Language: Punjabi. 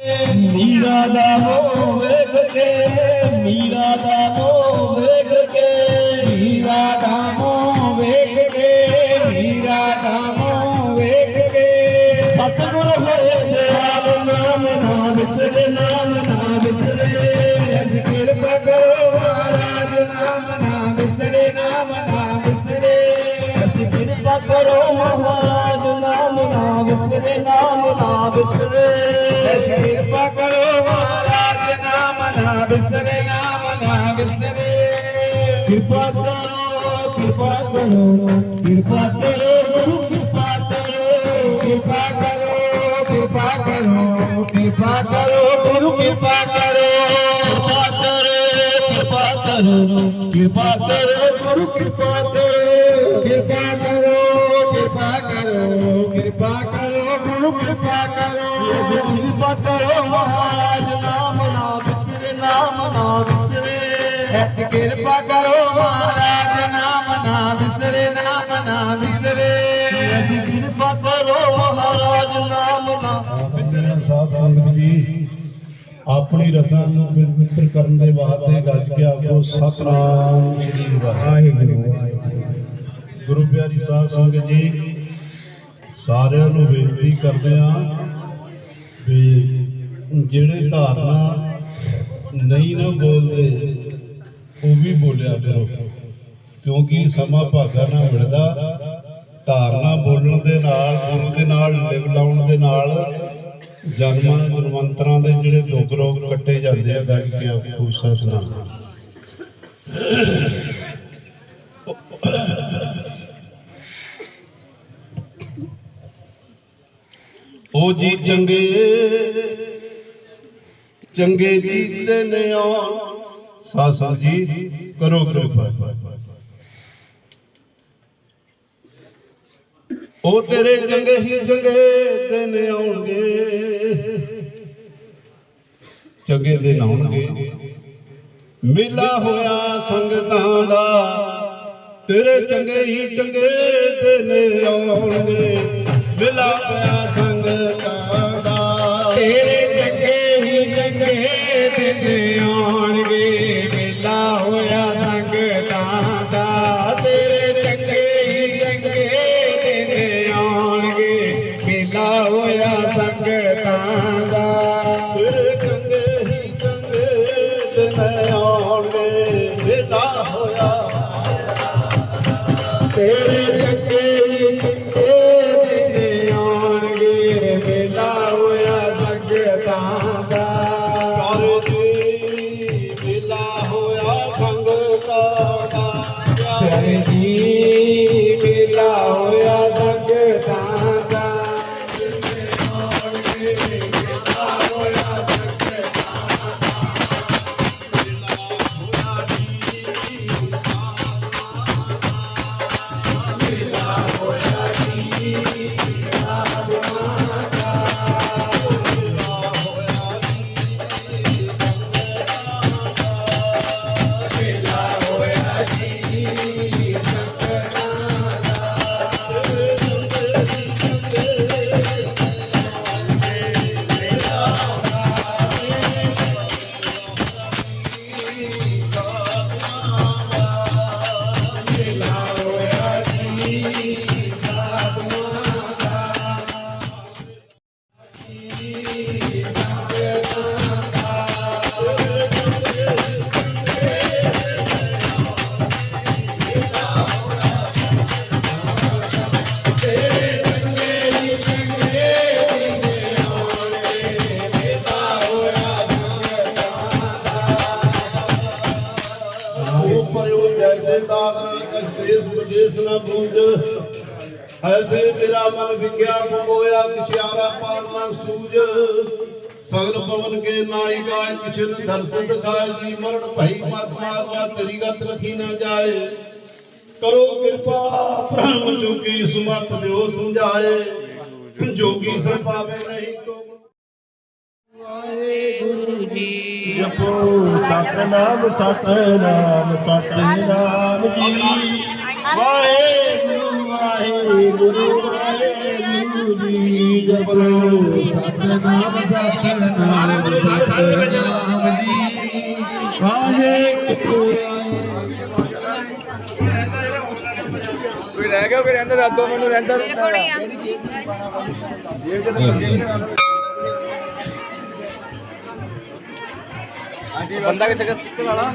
મીરા દામો વેગ કે મીરા દામો વેગ કે મીરા દામો વેગ કે મીરા દામો વેગ કે. સતગુરુ ਨਾ ਵਿਸਰੇ ਨਾਮ ਨਾ ਵਿਸਰੇ ਕਿਰਪਾ ਕਰੋ ਮਹਾਰਾਜ ਨਾਮ ਨਾ ਵਿਸਰੇ ਨਾਮ ਨਾ ਵਿਸਰੇ ਕਿਰਪਾ ਕਰੋ ਕਿਰਪਾ ਕਰੋ ਕਿਰਪਾ ਕਰੋ ਗੁਰੂ ਕਿਰਪਾ ਕਰੋ ਕਿਰਪਾ ਕਰੋ ਕਿਰਪਾ ਕਰੋ ਕਿਰਪਾ ਕਰੋ ਗੁਰੂ ਕਿਰਪਾ ਕਰੋ ਕਿਰਪਾ ਕਰੋ ਕਿਰਪਾ ਕਰੋ ਗੁਰੂ ਕਿਰਪਾ ਕਰੋ ਕਿਰਪਾ ਕਰੋ ਮਹਾਰਾਜ, ਨਾਮ ਨਾ ਵਿਸਰੇ, ਨਾਮ ਨਾ ਵਿਸਰੇ। ਕਿਰਪਾ ਕਰੋ ਮਹਾਰਾਜ, ਨਾਮ ਨਾ ਮੇਰਾ ਸਾਧ ਸੰਗਤ ਜੀ, ਆਪਣੀ ਰਸਾਂ ਨੂੰ ਪਵਿੱਤਰ ਕਰਨ ਦੇ ਵਾਸਤੇ ਗੱਜ ਕੇ ਆਖੋ ਸਤਨਾਮ ਸ੍ਰੀ ਵਾਹਿਗੁਰੂ। ਗੁਰੂ ਪਿਆਰੀ ਸਾਹਿਬ, ਸੰਗਤ ਜੀ, ਸਾਰਿਆਂ ਨੂੰ ਬੇਨਤੀ ਕਰਦੇ ਆ ਵੀ ਜਿਹੜੇ ਧਾਰਨਾ ਨਹੀਂ ਨਾ ਬੋਲਦੇ ਉਹ ਵੀ ਬੋਲਿਆ ਕਰੋ। ਕਿਉਂਕਿ ਸਮਾਂ ਭਾਗਾ ਨਾਲ ਮਿਲਦਾ, ਧਾਰਨਾ ਬੋਲਣ ਦੇ ਨਾਲ, ਗੁਰੂ ਦੇ ਨਾਲ, ਲਿਵ ਲਾਉਣ ਦੇ ਨਾਲ, ਜਨਮਾਂ ਜਨਮੰਤਰਾਂ ਦੇ ਜਿਹੜੇ ਦੁੱਖ ਰੋਗ ਕੱਟੇ ਜਾਂਦੇ ਆ ਗੱਜ ਕੇ ਆਖੋ ਸਤਨਾਮ। ਉਹ ਜੀ ਚੰਗੇ ਚੰਗੇ ਜੀਤੇ ਨੇ ਆਉਣ। ਸਾਸਾ ਜੀ, ਕਰੋ ਕਿਰਪਾ। ਉਹ ਤੇਰੇ ਚੰਗੇ ਹੀ ਚੰਗੇ ਦਿਨ ਆਉਣਗੇ। ਚੰਗੇ ਦਿਨ ਆਉਣਗੇ। ਮੇਲਾ ਹੋਇਆ ਸੰਗਤਾਂ ਦਾ, ਤੇਰੇ ਚੰਗੇ ਹੀ ਚੰਗੇ ਦਿਨ ਆਉਣਗੇ। ਮੇਲਾ ਹੋਇਆ ਦਿਨ ਆਉਣਗੇ ਮੇਲਾ ਹੋਇਆ। ਤੇਰੇ ਪਰਿਓ ਦਾਸ ਦੇਸ ਵਿਦੇਸ ਨਾ ਬੂਝ ਐਸੇ ਮੇਰਾ ਮਨ ਵਿਗਿਆ ਪਮੋਇਆ ਕਿਛਿਆਰਾ ਪਾਰ ਨਾ ਸੂਝ। ਸਗਲ ਪਵਨ ਕੇ ਨਾਈ ਗਾਇ ਕਿਛਨ ਦਰਸ ਦਿਖਾਇ ਜੀ ਮਰਨ ਭਈ ਮਤ ਮਾਰਵਾ ਤੇਰੀ ਗਤ ਲਖੀ ਨਾ ਜਾਏ। ਕਰੋ ਕਿਰਪਾ ਬ੍ਰਹਮ ਜੋਗੀ ਸੁਮਤ ਦਿਓ ਸਮਝਾਏ। ਜੋਗੀ ਸਰ ਪਾਵੇ ਨਹੀਂ ਤੋ ਜਪੋ ਸਤਨਾਮ ਸਤਨਾਮ ਸਤਨਾਮ ਜੀ। ਵਾਹਿਗੁਰੂ ਵਾਹਿਗੁਰੂ ਵਾਹਿਗੁਰੂ ਜੀ ਜਪੋ। ਸਤਨਾਮ ਸਤਨਾਮ ਸਤਨਾਮ ਜੀ। ਵਾਹਿਗੁਰੂ ਕੋਈ ਰਹਿ ਗਿਆ ਕੋਈ ਰਹਿੰਦਾ ਦੱਸ ਦੋ ਮੈਨੂੰ ਰਹਿੰਦਾ। ਹਾਂਜੀ ਬੰਦਾ ਕਿੱਥੇ ਗਿਆ? ਸਪੀਕਰ ਵਾਲਾ